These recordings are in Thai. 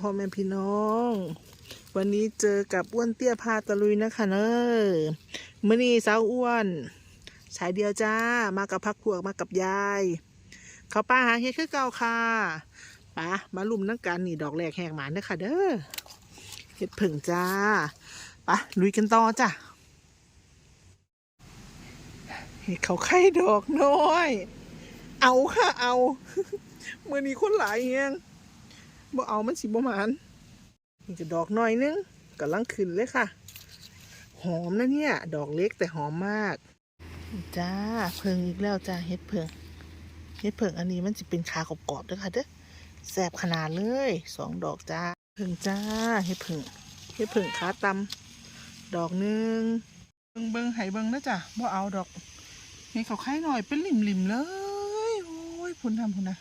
พ่อแม่พี่น้อง วันนี้เจอกับอ้วนเตี้ยพาตะลุยนะคะเนอะมื่อนี้สาวอ้วนสายเดียวจ้ามากับพักพวกมากับยาย เขาป้าหาเฮ็ดคือเก่าค่ะปะมาลุ่มนักกันนี่ดอกแรกแหกหมานเด้อค่ะเด้อเฮ็ดผึ่งจ้าปะลุยกันต่อจ้ะเฮ็ดเขาไข่ดอกน้อย เอาค่ะเอาเมื่อนี้คนหลายแฮง บ่เอามันสิบ่หมานนี่จะดอกน้อยนึงกำลังขึ้นเลยค่ะ หอมนะเนี่ย ดอกเล็กแต่หอมมาก จ้าเพิงอีกแล้วจ้าเฮ็ดเพิงเฮ็ดเพิงอันนี้มันจะเป็นขากรอบๆเด้วยค่ะเด้อแสบขนาดเลยสองดอกจ้าเพิงจ้าเฮ็ดเพิงเฮ็ดเพิงขาตำดอกหนึงเบิงเบิงไห้เบิงนะจ้ะบ่เอาดอกให้เขาไข่หน่อยเป็นหลิมๆเลย โอ้ยพุ่นทำพุ่นนะ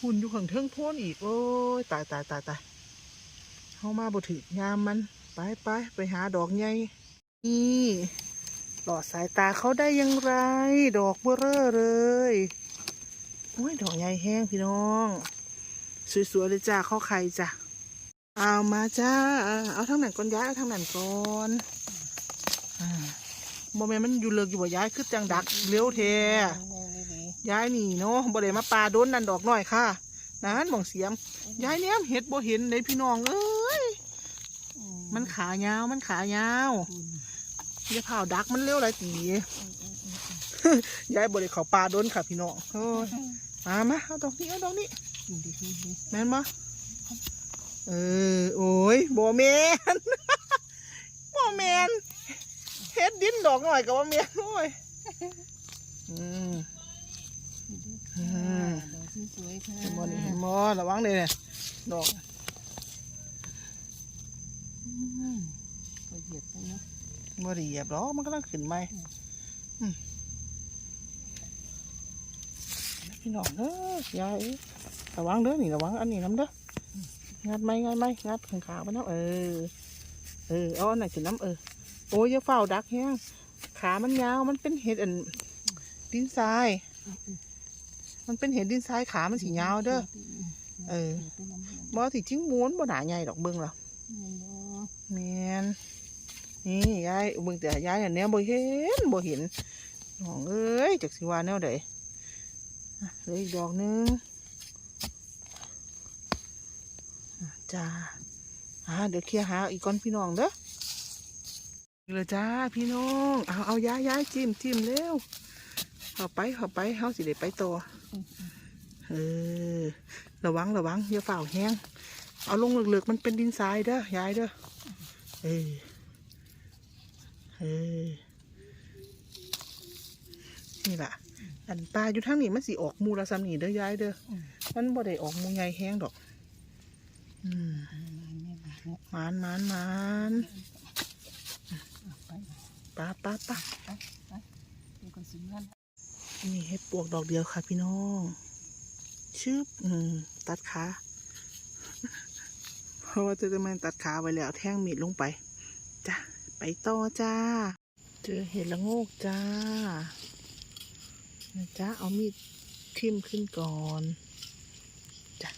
พุ่นอยู่ข้างเทิงพ้นอีก โอ้ยตายตายตายตายเข้ามาบ่ถึกยามมัน ไปไปไปหาดอกใหญ่นี่หลอดสายตาเขาได้ยังไร ดอกเบ้อเร่อเลยโอ้ยดอกใหญ่แห้งพี่น้อง สวยๆเลยจ้าข้อไขจ้ะเอามาจ้า เอาทางไหนก่อนย้ายเอาทางไหนก่อนอ่าโมเมนมันอยู่เลิกอยู่บ่ย้ายคือจังดักเลี้ยวเท ยายนี่เนาะบ่ได้มาปลาโดนนั่นดอกน้อยค่ะนั้นหมองเสียมยายเนี้ยเห็ดบ่เห็นเลยพี่น้องเอ้ยมันขายาวมันขายาวอย่าเผาดักมันเร็วไรตียายบริเขาปลาโดนค่ะพี่น้องโอ้ยมามาเอาดอกนี้เอาดอกนี้แม่นบ่เออโอ้ยบ่แมนบ่แมนเฮ็ดดินดอกหน่อยกับว่าแมนโอ้ยอืม อืมดอกสวยๆค่ะเห็นบ่นี่เห็นบ่ระวังเลยเนี่ยดอกอืมก็เหยียบไปเนาะบ่ได้เหยียบหรอมันกำลังขึ้นใหมอืมพี่น้องเด้อยายระวังเด้อนี่ระวังอันนี้น้ำเด้องัดไหมงัดไหมงัดขางขามันน้ำเออ เออเอาอันไหนขึ้นน้ำเออโอ้ยอย่าเฝ้าดักแห้งขามันยาวมันเป็นเห็ดอันดินทรายมั นเป็นเห็ดดินทรายขามันสียาวเด้อ เออ บ่สิจิ้งม้วนบ่หนาใหญ่ดอกเบิ่งหรอแมนนี่ยายเบิ่งแต่ยายอันเนี้ยบ่เห็นบ่เห็นน้องเอ้ยจักสิว่าแนวใดอะเหลืออีกดอกหนึงอะจ้าอ่าเดี๋ยวเคลียร์หาอีกก่อนพี่น้องเด้อนี่เลยจ้าพี่น้อง เอาเอาย้ายย้ายจิ้มจิ้มเร็ว เข้าไปเข้าไปเฮาสิได้ไปต่อเออระวังระวังอย่าฝ่าวแห้งเอาลงเหลือกๆมันเป็นดินทรายเด้อยายเด้อเออเออนี่ล่ะอันปลาอยู่ทางนี้มันสิออกหมูละซ้ำนี่เด้อยายเด้ออมันบ่ได้ออกหมูใหญ่แห้งดอกอืมหมานหมานหมานปลาปลาปลา นี่เห็ดปวกดอกเดียวค่ะพี่น้องชึบอืมตัดขาเพราะว่าเจะจะมันตัดขาไว้แล้วแท่งมีดลงไปจ้ะไปต่อจ้า เจอเห็ดละโงกจ้านะจ้าเอามีดทิ่มขึ้นก่อนจ้ะ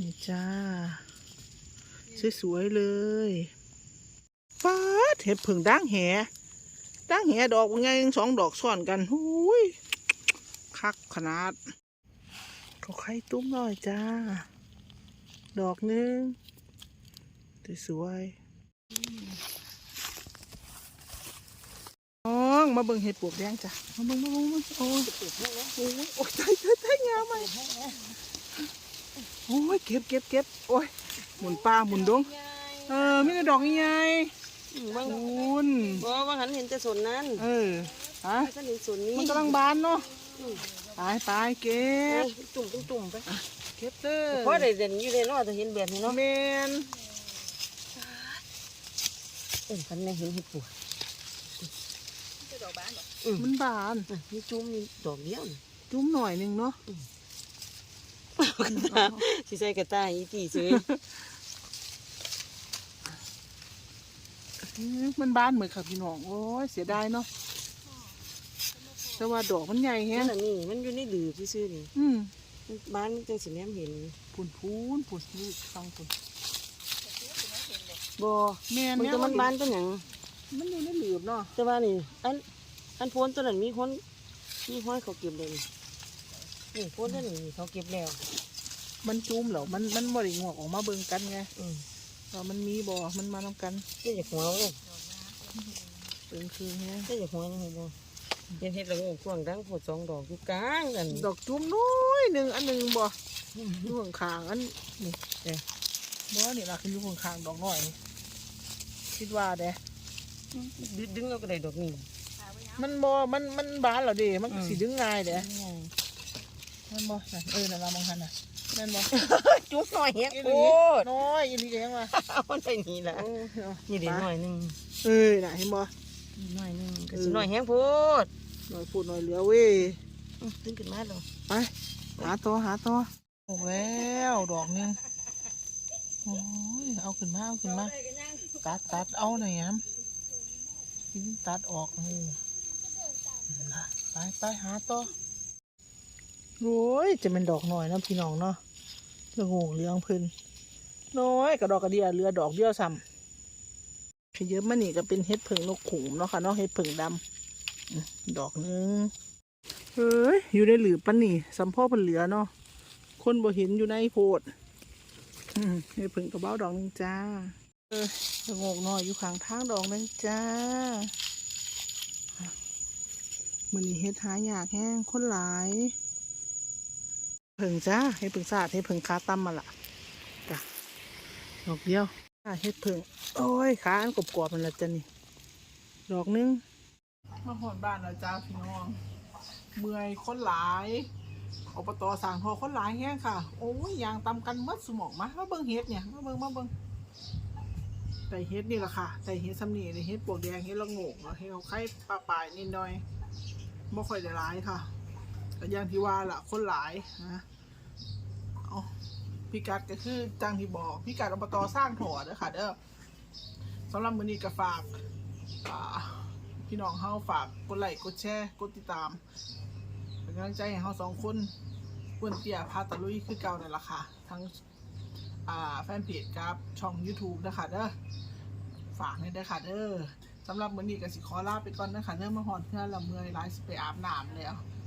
นี่จ้าสวยๆเลยฟ้าดเห็ดผึ่งด่างแห ด่างแหดอกว่าไงสองดอกซ้อนกันหุยคักขนาดเขาไข่ตุ้มหน่อยจ้า ดอกหนึงสวยน้องมาเบิ่งเห็ดปวกแดงจ้ะ มาเบิ่งมาเบิ่งมาโอ้ยโอ้ยโอ้ยตายตายตายงามไหมโอ้ยเก็บเก็บเก็บโอ้ยหมุนปลาหมุนดง เออมีแต่ดอกใหญ่บางคุณ บ่ว่าหันเห็นแต่ส่วนนั้นเออฮะฉันเห็นส่วนนี้มันกำลังบานเนาะไปไปเก็เอ้บยจุ่มจุ่มๆไปเก็บเด้อเพราะได้เด่นอยู่ในเนาะแต่เห็นแบบนี้เนาะเมนเออคันแม่เห็นเห็ดปวกมันบานอะมีจุ่มมีดอกเดียวนี่จุ้มหน่อยหนึงเนาะสิใส่กระต่ายอีตีซื้อ อื มมันบานเหมือนค่ะพี่น้องโอ้ยเสียดายเนาะแต่ว่าดอกมันใหญ่แฮะนั่นนะนี่มันอยู่ในดือซื่อๆนี่อืมบ้านมันจังสิแนมเห็นพูนพูนพูนนี่ฟังพูนบ่แม่นมันแม่จะมันบ้านเป็นหยังมันอยู่ในหลืบเนาะแต่ว่านี่ อันอันโพนตัวนั้นมีคนมีห้อยเขาเก็บเลยนี่นี่โพนตัวนี้นี่เขาเก็บแล้ว มันจุ่มเหรอมันมันบ่ได้งอกออกมาเบิ่งกันไงอืม ว่ามันมีบ่มันมานํกันเจ้าอยากหัวเลยเป็นคือไงเจ้าอยากหัวยังไงบ่เห็นเห็ดละโงูกวางดังโพดสองดอกอยู่กลางกันดอกจุ่มน้อยหนึงอันหนึงบ่อยู่ข้างๆอันนี่เด้บ่นี่ล่ะคืออยู่ข้างๆดอกน้อยคิดว่าเด้ดึงดึงเอาก็ได้ดอกนี้มันบ่มันมันบานแล้วเด้มันก็อืมสิดึงง่ายเด้มันบ่นั่นเออนั่นล่ะมองหันน่ะ แม่นบ่จุ๊บหน่อยเฮ็ดอีหโคลีตรน้อยอีหลีก็ยังว่าเอามันไปนี่ละเออเอานี่เด็กหน่อยหนึงเอ้ยน่ะเห็นบ่หน่อยหนึงก็เออสิหน่อยแห้งโพดน้อยพูดน้อยเหลือเว้ยอื้อตึงขึ้นมาแล้วไปหาตัวหาตัวออกแล้วดอกหนึงโอ้ยเอาขึ้นมาเอาขึ้นมาตัดตัดเอาหน่อยครับกินตัดออกเออน่ะไปไปหาต่อโอ้ยจะเป็นดอกหน่อยนะพี่น้องเนาะ ละงูเหลืองพิ่นน้อยกับดอกกระเดียเรือดอกเดียวซ้ำขยับมานี่ก็เป็นเห็ดผึ่งนกขุมเนาะค่ะเนาะเห็ดผึ่งดำดอกหนึงเฮ้ยอยู่ในหลืบปันนี่สัมพ่อเพันเหลือเนาะคนบ่เห็นอยู่ในโพดเห็ดผึ่งกระเบ้าดอกหนึงจ้าเออสงกน่อยอยู่ข้างทางดอกนึงจ้ามือนี้เฮ็ดหายากแห้งคนหลาย เพิ่งจ้าเฮ็ดเพิ่งสาดเฮ็ดเพิ่งขาตั้มมาละจ้ะดอกเดียวเฮ็ดเพิ่งโอ้ยขาอันกรอบๆมันละจ้ะนี่ดอกหนึงมาหอนบ้านแล้วจ้าพี่น้องเมื่อยคนหลายอบตสั่งพอคนหลายแห้งค่ะ โอ้ยยางตำกันหมดสมองมามาเบิ่งเฮ็ดเนี่ยมาเบิ่งมาเบิ่งไต่เฮ็ดนี่แหละค่ะไต่เฮ็ดซ้ำนี่เฮ็ดปวกแดงเฮ็ดละโงกเฮ็ดเอาไข่ปลาปลายนิดหน่อยบ่ค่อยได้หลายค่ะ ก็อย่างที่ว่าละคนหลายนะเอาพิกัดก็คือจังที่บอกพิกัดอบตสร้างถอเด้อค่ะเด้อสำหรับมือนี้ก็ฝากพี่น้องเฮาฝากกดไลค์กดแชร์กดติดตามเป็นกำลังใจให้เฮาสองคนเพื่อนเตียพาตะลุยคือเก่านั่นล่ะค่ะทั้งแฟนเพจครับ ช่อง YouTube นะคะเด้อฝากให้ด้ค่ะเด้อสำหรับมือนี้ก็สิขอลาไปก่อนนะคะเด้อมาหอนเพื่อนละเมื่อยไลฟ์ไปอาบน้ำแล้ว